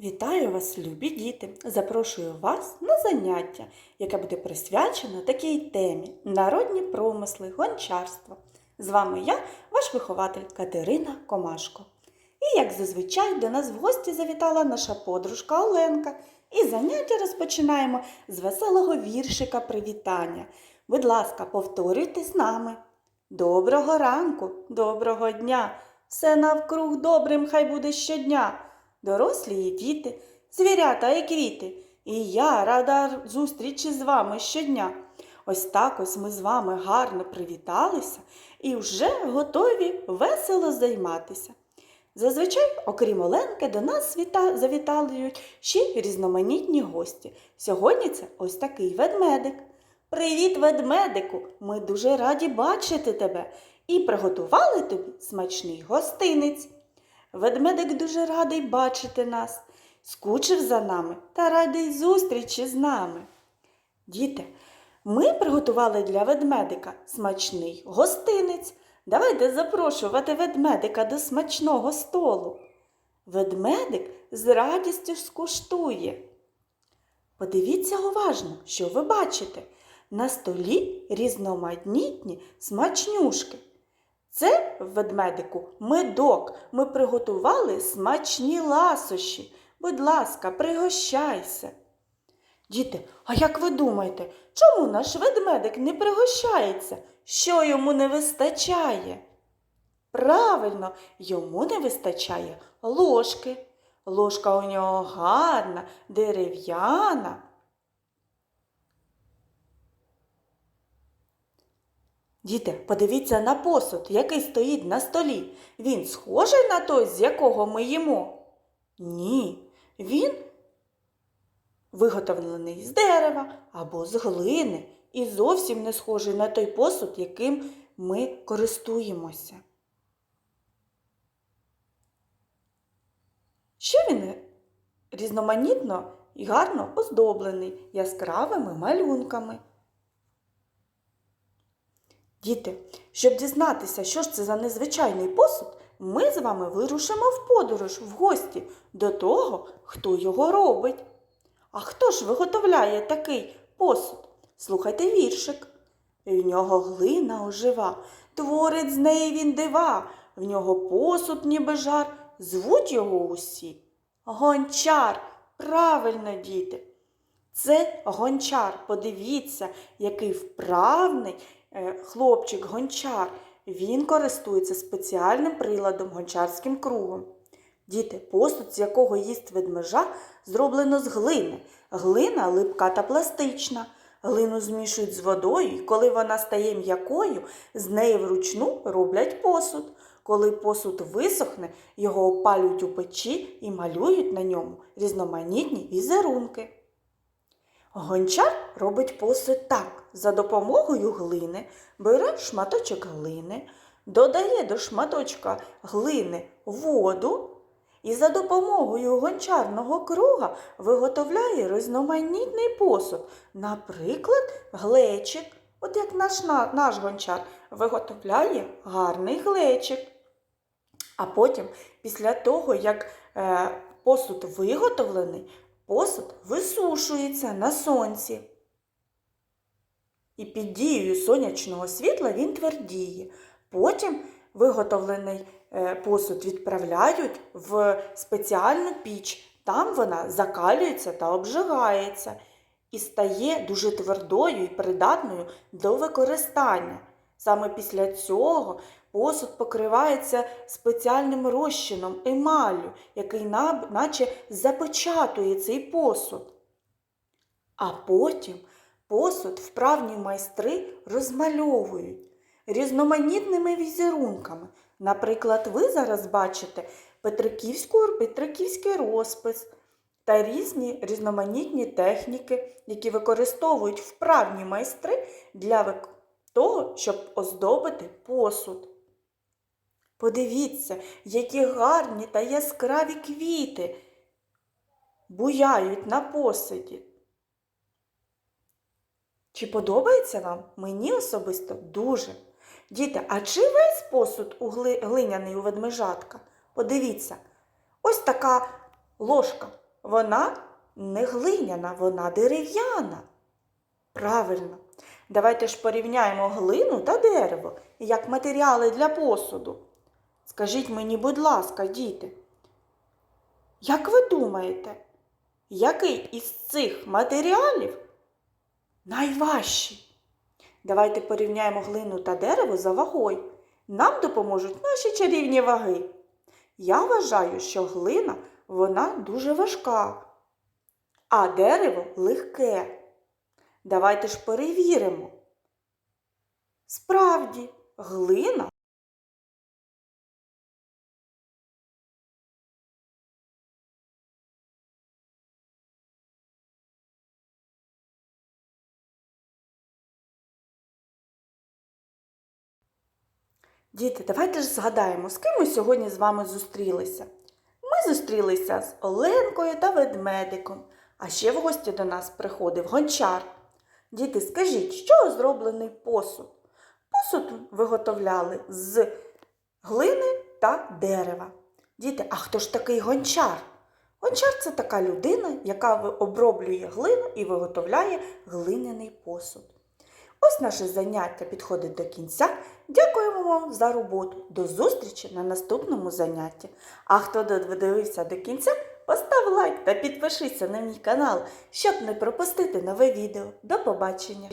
Вітаю вас, любі діти! Запрошую вас на заняття, яке буде присвячено такій темі народні промисли, гончарство. З вами я, ваш вихователь Катерина Комашко. І, як зазвичай, до нас в гості завітала наша подружка Оленка. І заняття розпочинаємо з веселого віршика привітання. Будь ласка, повторюйте з нами. Доброго ранку, доброго дня! Все навкруг добрим хай буде щодня. Дорослі і діти, звірята і квіти. І я рада зустрічі з вами щодня. Ось так ось ми з вами гарно привіталися і вже готові весело займатися. Зазвичай, окрім Оленки, до нас віта- завітають ще й різноманітні гості. Сьогодні це ось такий ведмедик. Привіт, ведмедику! Ми дуже раді бачити тебе і приготували тобі смачний гостинець. Ведмедик дуже радий бачити нас, скучив за нами та радий зустрічі з нами. Діти, ми приготували для ведмедика смачний гостинець. Давайте запрошувати ведмедика до смачного столу. Ведмедик з радістю скуштує. Подивіться уважно, що ви бачите. На столі різноманітні смачнюшки. Це в ведмедику медок. Ми приготували смачні ласощі. Будь ласка, пригощайся. Діти, а як ви думаєте, чому наш ведмедик не пригощається? Що йому не вистачає? Правильно, йому не вистачає ложки. Ложка у нього гарна, дерев'яна. Діти, подивіться на посуд, який стоїть на столі. Він схожий на той, з якого ми їмо? Ні, він виготовлений з дерева або з глини і зовсім не схожий на той посуд, яким ми користуємося. Ще він різноманітно і гарно оздоблений яскравими малюнками. Діти, щоб дізнатися, що ж це за незвичайний посуд, ми з вами вирушимо в подорож в гості до того, хто його робить. А хто ж виготовляє такий посуд? Слухайте віршик. В нього глина ожива, творить з неї він дива, в нього посуд ніби жар, звуть його усі. Гончар, правильно, діти. Це гончар. Подивіться, який вправний хлопчик гончар. Він користується спеціальним приладом гончарським кругом. Діти, посуд, з якого їсть ведмежа, зроблено з глини. Глина липка та пластична. Глину змішують з водою, і коли вона стає м'якою, з неї вручну роблять посуд. Коли посуд висохне, його опалюють у печі і малюють на ньому різноманітні візерунки. Гончар робить посуд так. За допомогою глини бере шматочок глини, додає до шматочка глини воду і за допомогою гончарного круга виготовляє різноманітний посуд. Наприклад, глечик, от як наш, наш гончар, виготовляє гарний глечик. А потім, після того, як е, посуд виготовлений, посуд висушується на сонці. І під дією сонячного світла він твердіє. Потім виготовлений е, посуд відправляють в спеціальну піч. Там вона закалюється та обжигається і стає дуже твердою і придатною до використання. Саме після цього посуд покривається спеціальним розчином емаллю, який на- наче запечатує цей посуд. А потім посуд вправні майстри розмальовують різноманітними візерунками. Наприклад, ви зараз бачите петриківську, петриківський розпис та різні різноманітні техніки, які використовують вправні майстри для того, щоб оздобити посуд. Подивіться, які гарні та яскраві квіти буяють на посуді. Чи подобається вам? Мені особисто дуже. Діти, а чи весь посуд у гли- глиняний у ведмежатка? Подивіться, ось така ложка. вона не глиняна, вона дерев'яна. Правильно. Давайте ж порівняємо глину та дерево як матеріали для посуду. Скажіть мені, будь ласка, діти, як ви думаєте, який із цих матеріалів найважчий? Давайте порівняємо глину та дерево за вагою. Нам допоможуть наші чарівні ваги. Я вважаю, що глина вона дуже важка, а дерево легке. Давайте ж перевіримо. Справді, глина Діти, давайте ж згадаємо, з ким ми сьогодні з вами зустрілися. Ми зустрілися з Оленкою та ведмедиком, а ще в гості до нас приходив гончар. Діти, скажіть, чого зроблений посуд? Посуд виготовляли з глини та дерева. Діти, а хто ж такий гончар? Гончар це така людина, яка оброблює глину і виготовляє глиняний посуд. Ось наше заняття підходить до кінця. Дякуємо вам за роботу. До зустрічі на наступному занятті. А хто додивився до кінця, постав лайк та підпишися на мій канал, щоб не пропустити нове відео. До побачення!